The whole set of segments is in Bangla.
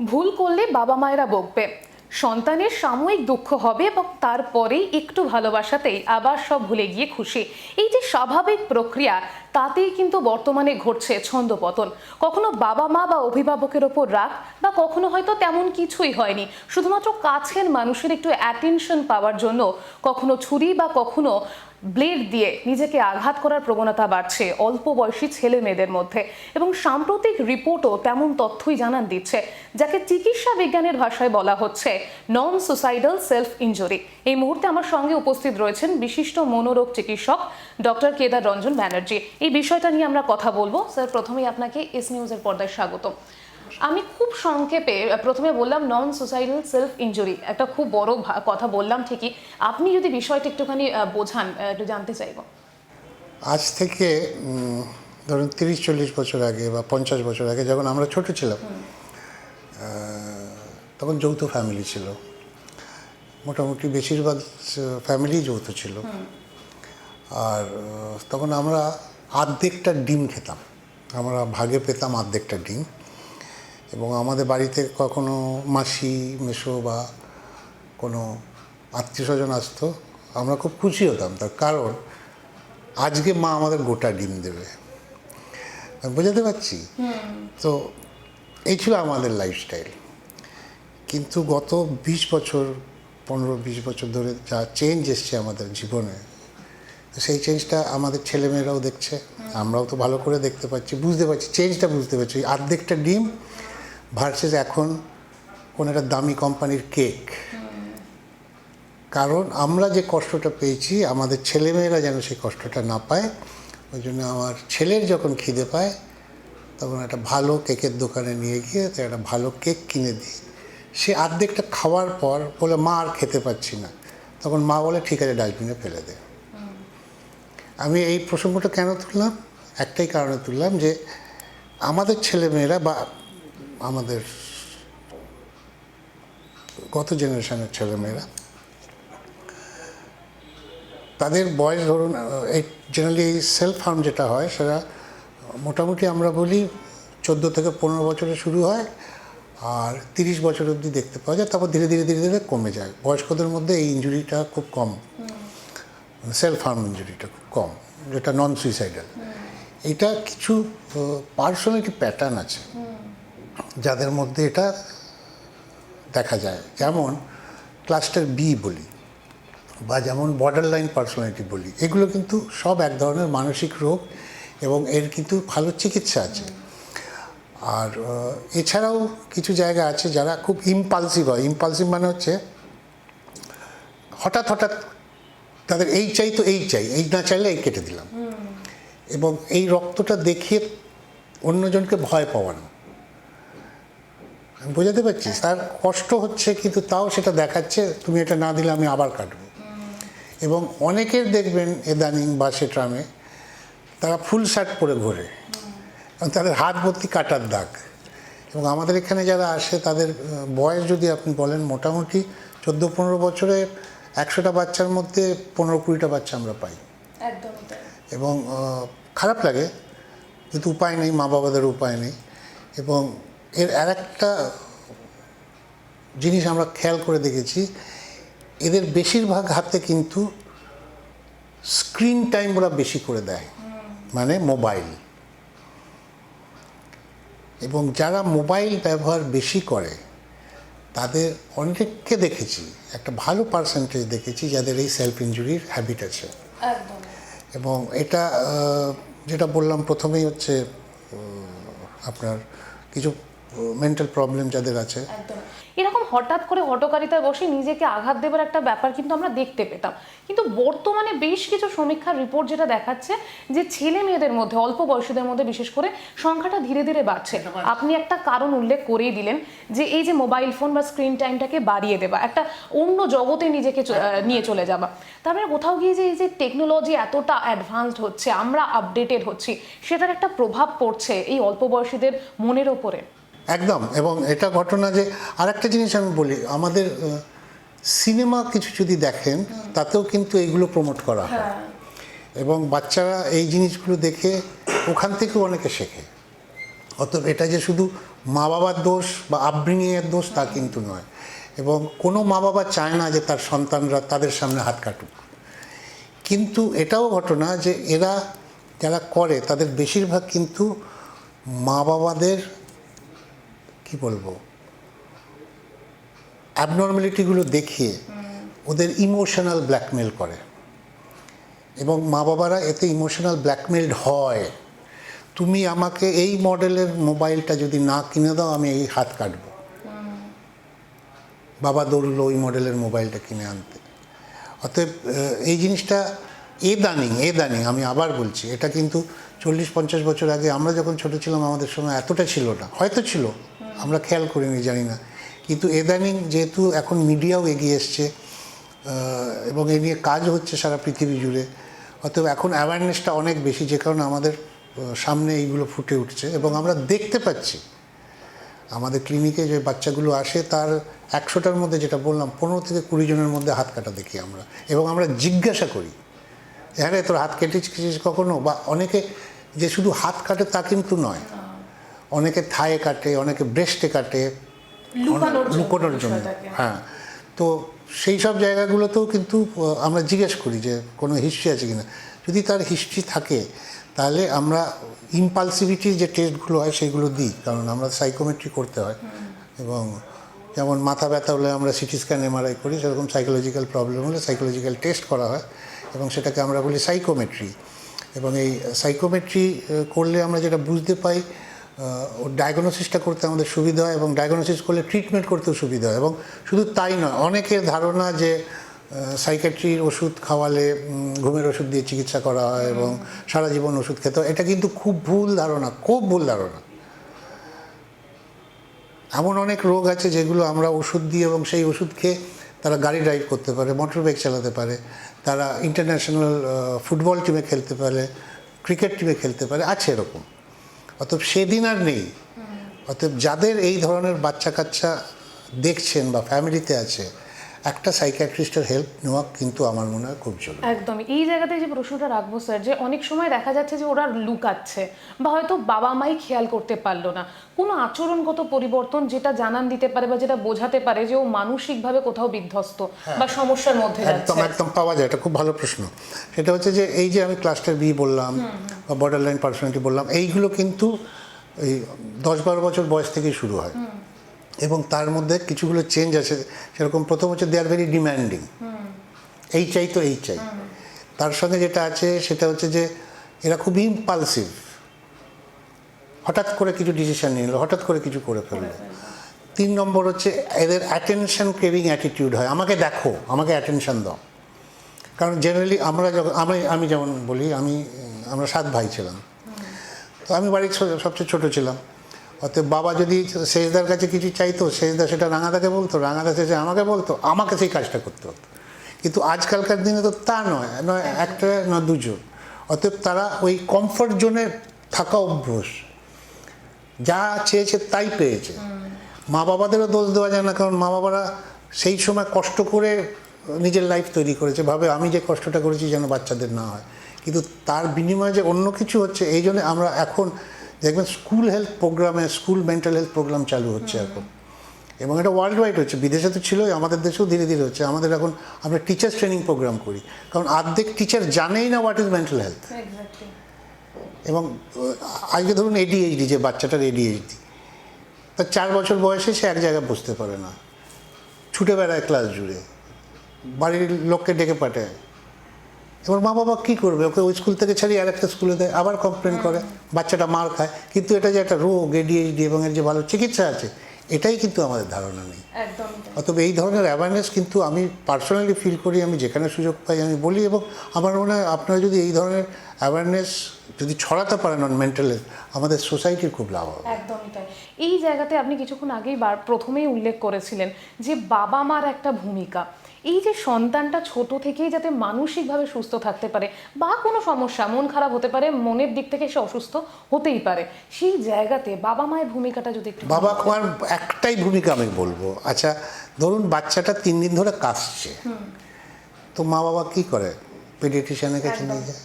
ভুল করলে বাবা মায়েরা বকবে। সন্তানের সাময়িক দুঃখ হবে এবং তারপরেই একটু ভালোবাসাতেই আবার সব ভুলে গিয়ে খুশি। এই যে স্বাভাবিক প্রক্রিয়া, তাতেই কিন্তু বর্তমানে ঘটছে ছন্দপতন কখনো বাবা মা বা অভিভাবকের ওপর রাগ বা কখনো হয়তো তেমন কিছুই হয়নি। শুধুমাত্র কাছের মানুষের একটু অ্যাটেনশন পাওয়ার জন্য কখনো ছুরি বা কখনো ব্লেড দিয়ে নিজেকে আঘাত করার প্রবণতা বাড়ছে অল্প বয়সী ছেলে মেয়েদের মধ্যে। এবং সাম্প্রতিক রিপোর্টও তেমন তথ্যই জানান দিচ্ছে, যাকে চিকিৎসা বিজ্ঞানের ভাষায় বলা হচ্ছে নন সুসাইডাল সেলফ ইঞ্জুরি এই মুহূর্তে আমার সঙ্গে উপস্থিত রয়েছেন বিশিষ্ট মনোরোগ চিকিৎসক ডক্টর কেদার রঞ্জন ব্যানার্জি। এই বিষয়টা নিয়ে আমরা কথা বলব। স্যার, প্রথমেই আপনাকে এস নিউজের পর্দায় স্বাগত আমি খুব সংক্ষেপে প্রথমে বললাম নন সুসাইডাল সেলফ ইঞ্জুরি একটা খুব বড় কথা বললাম ঠিকই। আপনি যদি বিষয়টা একটুখানি বোঝান একটু জানতে চাইব। আজ থেকে ধরুন তিরিশ চল্লিশ বছর আগে বা পঞ্চাশ বছর আগে যখন আমরা ছোট ছিলাম তখন যৌথ ফ্যামিলি ছিল। মোটামুটি বেশিরভাগ ফ্যামিলি যৌথ ছিল। আর তখন আমরা আর্ধেকটা ডিম খেতাম। আমরা ভাগে পেতাম আর্ধেকটা ডিম। এবং আমাদের বাড়িতে কখনো মাসি মেশো বা কোনো আত্মীয় স্বজন আসতো আমরা খুব খুশি হতাম। তার কারণ আজকে মা আমাদের গোটা ডিম দেবে। বোঝাতে পারছি? তো এই ছিল আমাদের লাইফস্টাইল কিন্তু গত বিশ বছর পনেরো বিশ বছর ধরে যা চেঞ্জ এসছে আমাদের জীবনে সেই চেঞ্জটা আমাদের ছেলেমেয়েরাও দেখছে। আমরাও তো ভালো করে দেখতে পাচ্ছি বুঝতে পারছি চেঞ্জটা বুঝতে পারছি। অর্ধেকটা ডিম ভার্সেস এখন কোনো একটা দামি কোম্পানির কেক কারণ আমরা যে কষ্টটা পেয়েছি, আমাদের ছেলেমেয়েরা যেন সেই কষ্টটা না পায়, ওই জন্য আমার ছেলের যখন খিদে পায়, তখন একটা ভালো কেকের দোকানে নিয়ে গিয়ে তাকে একটা ভালো কেক কিনে দিই। সে অর্ধেকটা খাওয়ার পর বলে, মা, আর খেতে পাচ্ছি না। তখন মা বলে, ঠিক আছে, ডাস্টবিনে ফেলে দে। আমি এই প্রসঙ্গটা কেন তুললাম? একটাই কারণে তুললাম যে, আমাদের ছেলেমেয়েরা বা আমাদের গত জেনারেশনের ছেলেমেয়েরা? তাদের বয়স ধরুন, এই জেনারেলি সেলফ হার্ম যেটা হয়, সেটা মোটামুটি আমরা বলি চোদ্দ থেকে পনেরো বছরে শুরু হয়, আর তিরিশ বছর অবধি দেখতে পাওয়া যায়, তারপর ধীরে ধীরে ধীরে ধীরে কমে যায়। বয়স্কদের মধ্যে এই ইঞ্জুরিটা খুব কম। সেলফ হার্ম ইঞ্জুরিটা খুব কম, যেটা নন সুইসাইডাল এটা কিছু পার্সোনালিটি প্যাটার্ন আছে। যাদের মধ্যে এটা দেখা যায়। যেমন ক্লাস্টার বি বলি বা যেমন বর্ডার লাইন পার্সোনালিটি বলি এগুলো কিন্তু সব এক ধরনের মানসিক রোগ এবং এর কিন্তু ভালো চিকিৎসা আছে। আর এছাড়াও কিছু জায়গা আছে যারা খুব ইম্পালসিভ হয়। ইম্পালসিভ মানে হচ্ছে হঠাৎ হঠাৎ তাদের এই চাই তো এই চাই এই না চাইলে এই কেটে দিলাম। এবং এই রক্তটা দেখিয়ে অন্যজনকে ভয় পাওয়ানো। আমি বোঝাতে পারছি তার কষ্ট হচ্ছে কিন্তু তাও সেটা দেখাচ্ছে তুমি এটা না দিলে আমি আবার কাটবো। এবং অনেকের দেখবেন এদানিং বাসে ট্রামে তারা ফুল শার্ট পরে ঘোরে। এবং তাদের হাত ভর্তি কাটার দাগ। এবং আমাদের এখানে যারা আসে তাদের বয়স যদি আপনি বলেন মোটামুটি চোদ্দ পনেরো বছরে একশোটা বাচ্চার মধ্যে পনেরো কুড়িটা বাচ্চা আমরা পাই। এবং খারাপ লাগে কিন্তু উপায় নেই মা বাবাদের উপায় নেই। এবং এর আর একটা জিনিস আমরা খেয়াল করে দেখেছি এদের বেশিরভাগ হাতে কিন্তু স্ক্রিন টাইম ওরা বেশি করে দেয় মানে মোবাইল। এবং যারা মোবাইল ব্যবহার বেশি করে তাদের অনেককে দেখেছি একটা ভালো পার্সেন্টেজ দেখেছি যাদের এই সেলফ ইঞ্জুরির হ্যাবিট আছে। এবং এটা যেটা বললাম প্রথমেই হচ্ছে আপনার কিছু মেন্টাল প্রবলেম যাদের আছে। একদম। এরকম হঠাৎ করে হটকারিতায় বসে নিজেকে আঘাত দেবার একটা ব্যাপার কিন্তু আমরা দেখতে পেতাম। কিন্তু বর্তমানে বেশ কিছু সমীক্ষার রিপোর্ট যেটা দেখাচ্ছে যে ছেলে মেয়েদের মধ্যে অল্প বয়সীদের মধ্যে বিশেষ করে সংখ্যাটা ধীরে ধীরে বাড়ছে। আপনি একটা কারণ উল্লেখ করেই দিলেন যে এই যে মোবাইল ফোন বা স্ক্রিন টাইমটাকে বাড়িয়ে দেওয়া একটা অন্য জগতে নিজেকে নিয়ে চলে যাওয়া। তারপরে কোথাও গিয়ে যে এই যে টেকনোলজি এতটা অ্যাডভান্সড হচ্ছে আমরা আপডেটেড হচ্ছি সেটার একটা প্রভাব পড়ছে এই অল্প বয়সীদের মনের ওপরে। একদম এবং এটা ঘটনা যে আরেকটা জিনিস আমি বলি আমাদের সিনেমা কিছু যদি দেখেন তাতেও কিন্তু এইগুলো প্রমোট করা হয়। এবং বাচ্চারা এই জিনিসগুলো দেখে ওখান থেকেও অনেকে শেখে। অত এটা যে শুধু মা বাবার দোষ বা আপব্রিঙিংয়ের দোষ তা কিন্তু নয়। এবং কোনো মা বাবা চায় না যে তার সন্তানরা তাদের সামনে হাত কাটুক। কিন্তু এটাও ঘটনা যে এরা যারা করে তাদের বেশিরভাগ কিন্তু মা বাবাদের কি বলব? অ্যাবনর্মালিটিগুলো দেখিয়ে ওদের ইমোশনাল ব্ল্যাকমেল করে। এবং মা বাবারা এতে ইমোশনাল ব্ল্যাকমেলড হয়। তুমি আমাকে এই মডেলের মোবাইলটা যদি না কিনে দাও আমি এই হাত কাটব। বাবা দৌড়লো ওই মডেলের মোবাইলটা কিনে আনতে। অতএব এই জিনিসটা এ দানিং এ দানিং আমি আবার বলছি এটা কিন্তু চল্লিশ পঞ্চাশ বছর আগে আমরা যখন ছোট ছিলাম আমাদের সময় এতটা ছিল না। হয়তো ছিল। আমরা খেয়াল করিনি, জানি না। কিন্তু এদানিং যেহেতু এখন মিডিয়াও এগিয়ে এসছে এবং এ নিয়ে কাজ হচ্ছে সারা পৃথিবী জুড়ে, অতএব এখন অ্যাওয়ারনেসটা অনেক বেশি, যে কারণে আমাদের সামনে এইগুলো ফুটে উঠছে। এবং আমরা দেখতে পাচ্ছি, আমাদের ক্লিনিকে যে বাচ্চাগুলো আসে, তার একশোটার মধ্যে যেটা বললাম, পনেরো থেকে কুড়ি জনের মধ্যে হাত কাটা দেখি আমরা। এবং আমরা জিজ্ঞাসা করি হ্যাঁ রে, তোর হাত কেটেছিস কখনো? বা অনেকে, যে শুধু হাত কাটে তা কিন্তু নয় অনেকে থায়ে কাটে অনেকে ব্রেস্টে কাটে লুকানোর জন্য হ্যাঁ। তো সেই সব জায়গাগুলোতেও কিন্তু আমরা জিজ্ঞেস করি যে কোনো হিস্ট্রি আছে কিনা। যদি তার হিস্ট্রি থাকে তাহলে আমরা ইম্পালসিভিটির যে টেস্টগুলো হয় সেগুলো দিই। কারণ আমরা সাইকোমেট্রি করতে হয়। এবং যেমন মাথা ব্যথা হলে আমরা সিটি স্ক্যান এমআরআই করি সেরকম সাইকোলজিক্যাল প্রবলেম হলে সাইকোলজিক্যাল টেস্ট করা হয়। এবং সেটাকে আমরা বলি সাইকোমেট্রি এবং এই সাইকোমেট্রি করলে আমরা যেটা বুঝতে পাই ডায়াগনোসিসটা করতে আমাদের সুবিধা হয় এবং ডায়াগনোসিস করলে ট্রিটমেন্ট করতেও সুবিধা হয় এবং শুধু তাই নয় অনেকের ধারণা যে সাইকেট্রির ওষুধ খাওয়ালে ঘুমের ওষুধ দিয়ে চিকিৎসা করা হয় এবং সারা জীবন ওষুধ খেতে হয় এটা কিন্তু খুব ভুল ধারণা খুব ভুল ধারণা। এমন অনেক রোগ আছে যেগুলো আমরা ওষুধ দিই এবং সেই ওষুধ খেয়ে তারা গাড়ি ড্রাইভ করতে পারে মোটর বাইক চালাতে পারে তারা ইন্টারন্যাশনাল ফুটবল টিমে খেলতে পারে ক্রিকেট টিমে খেলতে পারে আছে এরকম। অতএব সেদিন আর নেই। অতএব যাদের এই ধরনের বাচ্চা কাচ্চা দেখছেন বা ফ্যামিলিতে আছে একটা সাইকিয়াট্রিস্টের হেল্প নেওয়া কিন্তু আমার মনে হয় খুব জরুরি। একদমই। এই জায়গাতে যে প্রশ্নটা রাখব স্যার যে অনেক সময় দেখা যাচ্ছে যে ওরা লুকাচ্ছে বা হয়তো বাবা মাই খেয়াল করতে পারল না। কোনো আচরণগত পরিবর্তন যেটা জানান দিতে পারে বা যেটা বোঝাতে পারে যে ও মানসিকভাবে কোথাও বিধ্বস্ত বা সমস্যার মধ্যে একদম একদম পাওয়া যায় এটা খুব ভালো প্রশ্ন। সেটা হচ্ছে যে এই যে আমি ক্লাস্টার বি বললাম বা বর্ডার লাইন পার্সোনালিটি বললাম এইগুলো কিন্তু এই দশ বারো বছর বয়স থেকেই শুরু হয়। এবং তার মধ্যে কিছুগুলো চেঞ্জ আছে। সেরকম প্রথম হচ্ছে দে আর ভেরি ডিম্যান্ডিং এই চাই তো এই চাই। তার সঙ্গে যেটা আছে সেটা হচ্ছে যে এরা খুব ইম্পালসিভ হঠাৎ করে কিছু ডিসিশন নিয়ে নিল হঠাৎ করে কিছু করে ফেলল। তিন নম্বর হচ্ছে এদের অ্যাটেনশন ক্রেভিং অ্যাটিটিউড হয়। আমাকে দেখো আমাকে অ্যাটেনশন দাও। কারণ জেনারেলি আমরা যখন আমি আমি যেমন বলি আমি আমরা সাত ভাই ছিলাম। তো আমি বাড়ির সবচেয়ে ছোট ছিলাম। অতএব বাবা যদি শেষদার কাছে কিছু চাইতো শেষদা সেটা রাঙাদাকে বলতো রাঙাদা শেষে আমাকে বলতো আমাকে সেই কাজটা করতে হতো। কিন্তু আজকালকার দিনে তো তা নয় নয় একটা না দুজন। অতএব তারা ওই কমফর্ট জোনে থাকা অভ্যাস। যা চেয়েছে তাই পেয়েছে। মা বাবাদেরও দোষ দেওয়া যায় না কারণ মা বাবারা সেই সময় কষ্ট করে নিজের লাইফ তৈরি করেছে ভাবে আমি যে কষ্টটা করেছি যেন বাচ্চাদের না হয়। কিন্তু তার বিনিময়ে যে অন্য কিছু হচ্ছে এই জন্য আমরা এখন দেখবেন স্কুল হেলথ প্রোগ্রামে স্কুল মেন্টাল হেলথ প্রোগ্রাম চালু হচ্ছে এখন। এবং এটা ওয়ার্ল্ড ওয়াইড হচ্ছে। বিদেশে তো ছিলই আমাদের দেশেও ধীরে ধীরে হচ্ছে। আমাদের এখন আমরা টিচার্স ট্রেনিং প্রোগ্রাম করি। কারণ অর্ধেক টিচার জানেই না হোয়াট ইজ মেন্টাল হেলথ এবং আজকে ধরুন এডিএইচডি যে বাচ্চাটার এডিএইচডি তার চার বছর বয়সে সে এক জায়গায় বসতে পারে না। ছুটে বেড়ায় ক্লাস জুড়ে। বাড়ির লোককে ডেকে পাঠায়। এবার মা বাবা কী করবে? ওকে ওই স্কুল থেকে ছাড়িয়ে আর একটা স্কুলে দেয় আবার কমপ্লেন করে বাচ্চাটা মার খায়। কিন্তু এটা যে একটা রোগ এডিএইচডি এবং এর যে ভালো চিকিৎসা আছে এটাই কিন্তু আমাদের ধারণা নেই। অতএব এই ধরনের অ্যাওয়ারনেস কিন্তু আমি পার্সোনালি ফিল করি আমি যেখানে সুযোগ পাই আমি বলি এবং আমার মনে হয় আপনারা যদি এই ধরনের অ্যাওয়ারনেস যদি ছড়াতে পারেন অন মেন্টাল আমাদের সোসাইটির খুব লাভ হবে। একদমই তাই। এই জায়গাতে আপনি কিছুক্ষণ আগেই বার প্রথমেই উল্লেখ করেছিলেন যে বাবা মার একটা ভূমিকা। এই যে সন্তানটা ছোট থেকেই যাতে মানসিকভাবে সুস্থ থাকতে পারে বা কোনো সমস্যা মন খারাপ হতে পারে মনের দিক থেকে সে অসুস্থ হতেই পারে সেই জায়গাতে বাবা মায়ের ভূমিকাটা যদি একটু বাবা মার একটাই ভূমিকা আমি বলব। আচ্ছা ধরুন বাচ্চাটা তিন দিন ধরে কাশছে। তো মা বাবা কি করে? পেডিয়াট্রিশিয়ানের কাছে নিয়ে যায়?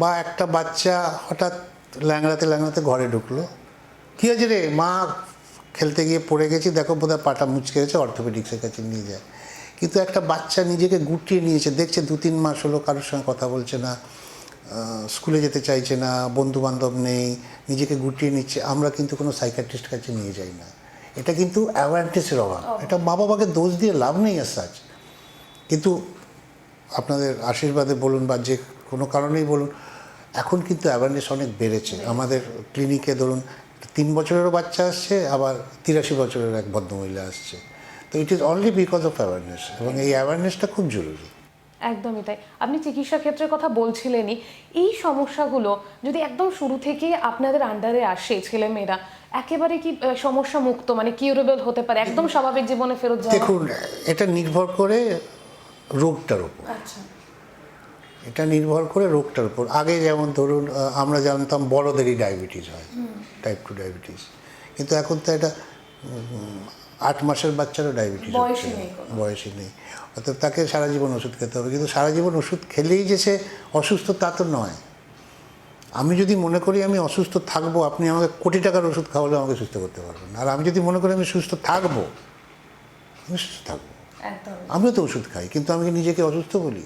বা একটা বাচ্চা হঠাৎ ল্যাংড়াতে ল্যাংড়াতে ঘরে ঢুকলো। কী হয়েছে রে? মা খেলতে গিয়ে পড়ে গেছি দেখো বোধহয় পাটা মুচকে গেছে অর্থোপেডিক্সের কাছে নিয়ে যায়। কিন্তু একটা বাচ্চা নিজেকে গুটিয়ে নিয়েছে। দেখছে দু তিন মাস হলো কারোর সঙ্গে কথা বলছে না স্কুলে যেতে চাইছে না বন্ধু বান্ধব নেই নিজেকে গুটিয়ে নিচ্ছে। আমরা কিন্তু কোনো সাইকাট্রিস্ট কাছে নিয়ে যাই না। এটা কিন্তু অ্যাওয়ারনেসের অভাব। এটা মা বাবাকে দোষ দিয়ে লাভ নেই আর সাচ কিন্তু আপনাদের আশীর্বাদে বলুন বা যে কোনো কারণেই বলুন এখন কিন্তু অ্যাওয়ারনেস অনেক বেড়েছে। আমাদের ক্লিনিকে ধরুন তিন বছরেরও বাচ্চা আসছে আবার তিরাশি বছরের এক ভদ্রমহিলা আসছে। তো it is only because of awareness এবং এই অ্যাওয়ারনেসটা খুব জরুরি। একদমই তাই। আপনি চিকিৎসা ক্ষেত্রের কথা বলছিলেনই এই সমস্যাগুলো যদি একদম শুরু থেকে আপনাদের আন্ডারে আসে ছেলেমেয়েরা একেবারে কি সমস্যা মুক্ত মানে কিউরেবল হতে পারে একদম স্বাভাবিক জীবনে ফেরত যাওয়া? দেখুন এটা নির্ভর করে রোগটার উপর। আচ্ছা। এটা নির্ভর করে রোগটার উপর। আগে যেমন ধরুন আমরা জানতাম বড়দেরই ডায়াবেটিস হয় টাইপ টু ডায়াবেটিস কিন্তু এখন তো এটা আট মাসের বাচ্চারও ডায়াবেটিস নেই কোনো। নেই। অর্থাৎ তাকে সারা জীবন ওষুধ খেতে হবে। কিন্তু সারা জীবন ওষুধ খেলেই যে সে অসুস্থ তা তো নয়। আমি যদি মনে করি আমি অসুস্থ থাকব আপনি আমাকে কোটি টাকার ওষুধ খাওয়ালে আমাকে সুস্থ করতে পারবেন। আর আমি যদি মনে করি আমি সুস্থ থাকব আমি সুস্থ থাকব। আমিও তো ওষুধ খাই কিন্তু আমি নিজেকে অসুস্থ বলি।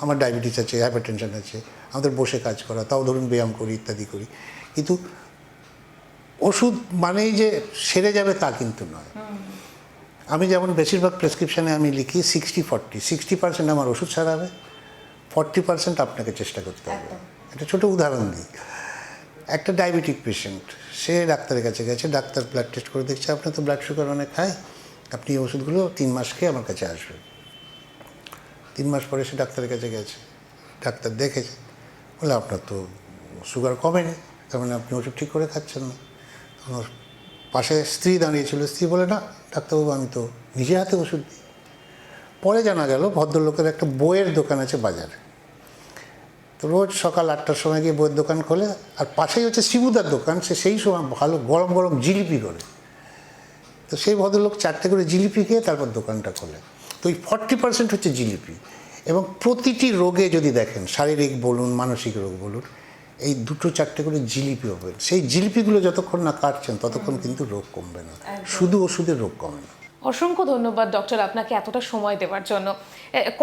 আমার ডায়াবেটিস আছে হাইপারটেনশন আছে আমাদের বসে কাজ করা তাও ধরুন ব্যায়াম করি ইত্যাদি করি। কিন্তু ওষুধ মানেই যে সেরে যাবে তা কিন্তু নয়। আমি যেমন বেশিরভাগ প্রেসক্রিপশানে আমি লিখি সিক্সটি ফর্টি সিক্সটি পার্সেন্ট আমার ওষুধ সারাবে ফর্টি পার্সেন্ট আপনাকে চেষ্টা করতে হবে। একটা ছোটো উদাহরণ দিই। একটা ডায়াবেটিক পেশেন্ট সে ডাক্তারের কাছে গেছে ডাক্তার ব্লাড টেস্ট করে দেখছে আপনার তো ব্লাড সুগার অনেক হাই আপনি এই ওষুধগুলো তিন মাস খেয়ে আমার কাছে আসবেন। তিন মাস পরে সে ডাক্তারের কাছে গেছে ডাক্তার দেখেছে বলে আপনার তো সুগার কমেনি তার মানে আপনি ওষুধ ঠিক করে খাচ্ছেন না। ওর পাশে স্ত্রী দাঁড়িয়েছিল। স্ত্রী বলে, না, ডাক্তারবাবু, আমি তো নিজে হাতে ওষুধ দিই। পরে জানা গেল, ভদ্রলোকের একটা বইয়ের দোকান আছে বাজারে। তো রোজ সকাল আটটার সময় গিয়ে বইয়ের দোকান খোলে, আর পাশেই হচ্ছে শিবুদার দোকান, সে সেই সময় ভালো গরম গরম জিলিপি করে। তো সেই ভদ্রলোক চারটে করে জিলিপি খেয়ে তারপর দোকানটা খোলে। তো ওই ফর্টি পার্সেন্ট হচ্ছে জিলিপি। এবং প্রতিটি রোগে যদি দেখেন, শারীরিক বলুন, মানসিক রোগ বলুন এই দুটো চারটে করে জিলিপি হবে। সেই জিলিপিগুলো যতক্ষণ না কাটছেন ততক্ষণ কিন্তু রোগ কমবে না। শুধু ওষুধের রোগ কমে না। অসংখ্য ধন্যবাদ ডক্টর আপনাকে এতটা সময় দেওয়ার জন্য।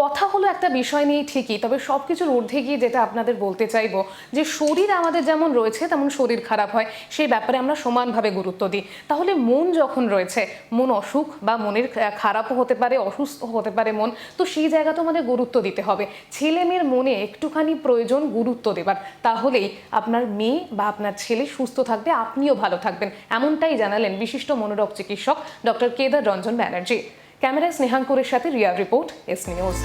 কথা হলো একটা বিষয় নিয়ে ঠিকই, তবে সব কিছুর ঊর্ধ্বে গিয়ে যেটা আপনাদের বলতে চাইব, যে শরীর আমাদের যেমন রয়েছে, তেমন শরীর খারাপ হয়, সেই ব্যাপারে আমরা সমানভাবে গুরুত্ব দিই। তাহলে মন যখন রয়েছে, মন অসুখ বা মনের খারাপও হতে পারে অসুস্থ হতে পারে মন, তো সেই জায়গাতে আমাদের গুরুত্ব দিতে হবে। ছেলে মেয়ের মনে একটুখানি প্রয়োজন গুরুত্ব দেবার, তাহলেই আপনার মেয়ে বা আপনার ছেলে সুস্থ থাকবে, আপনিও ভালো থাকবেন, এমনটাই জানালেন বিশিষ্ট মনোরোগ চিকিৎসক ডক্টর কেদার রঞ্জন ব্যানার্জি ক্যামেরায় স্নেহাঙ্কুরের সাথে রিয়া রিপোর্ট এস নিউজ